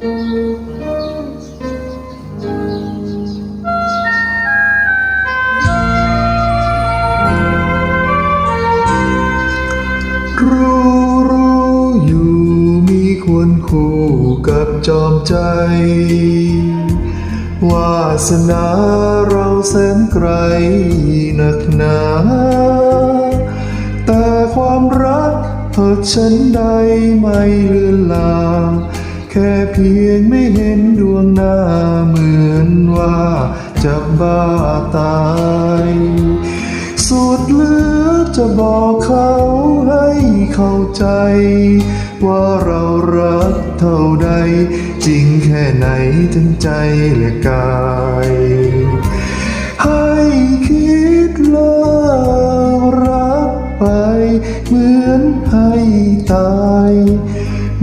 รู้รู้อยู่มีควรคู่กับจอมใจ วาสนาเราแสนไกลหนักหนา แต่ความรักเพิดฉันใดไม่เลือนลา ค่เพียงไม่เห็นดวงหน้าเหมือนว่าจะบ้าตาย สุดเหลือจะบอกเขาให้เข้าใจ ว่าเรารักเท่าใด จริงแค่ไหนทั้งใจและกาย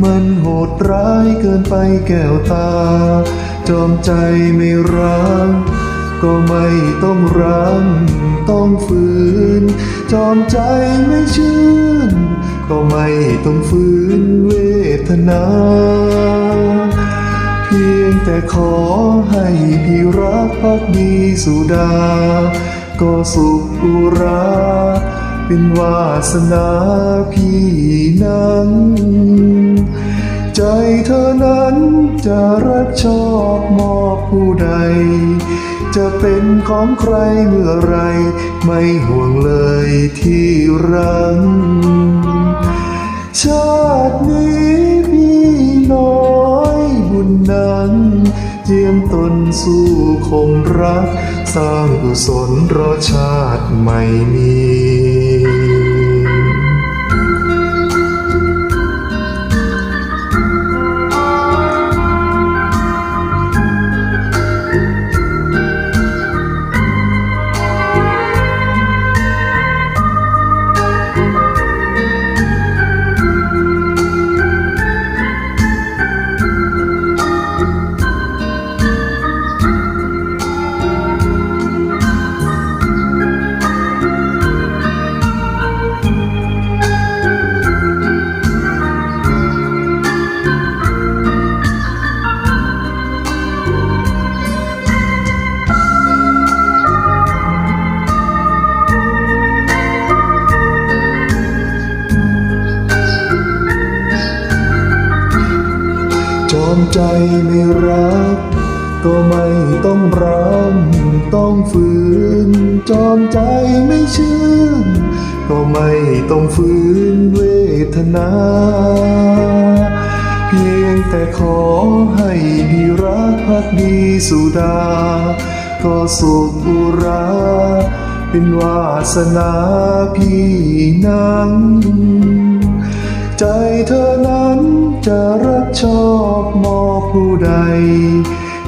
มันโหดร้ายเกินไปแก้วตา จอมใจไม่รักก็ไม่ต้องรังต้องฝืน จอมใจไม่ชื่น ก็ไม่ต้องฝืนเวทนา เพียงแต่ขอให้พี่รักพักดีสุดา ก็สุขอุรา เป็นวาสนาพี่นั้น ใจเธอนั้นจะรับชอบมอบผู้ใด จะเป็นของใครเมื่อไร ไม่ห่วงเลยที่รัง ชาตินี้พี่น้อยบุญนั้นเจียมตนสู้คงรัก สร้างกุศลรอชาติไม่มี มใจไม่รัก ก็ไม่ต้องรังต้องฝืน จอมใจไม่ชื่น ก็ไม่ต้องฝืนเวทนา เพียงแต่ขอให้พี่รักพักดีสุดา ก็สุขอุราเป็นวาสนาพี่นั้น ใจเธอนั้น จะรักชอบมอบผู้ใด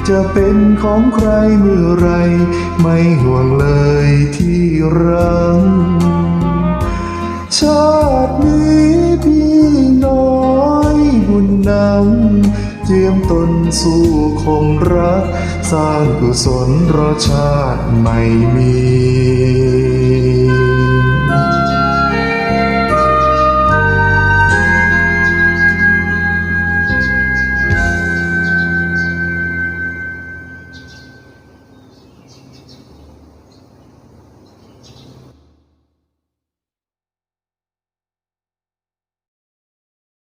จะเป็นของใครเมื่อไร ไม่ห่วงเลยที่รัง ชาตินี้พี่น้อยบุญนำเจียมตนสู่คงรัก สร้างกุศลรอชาติไม่มี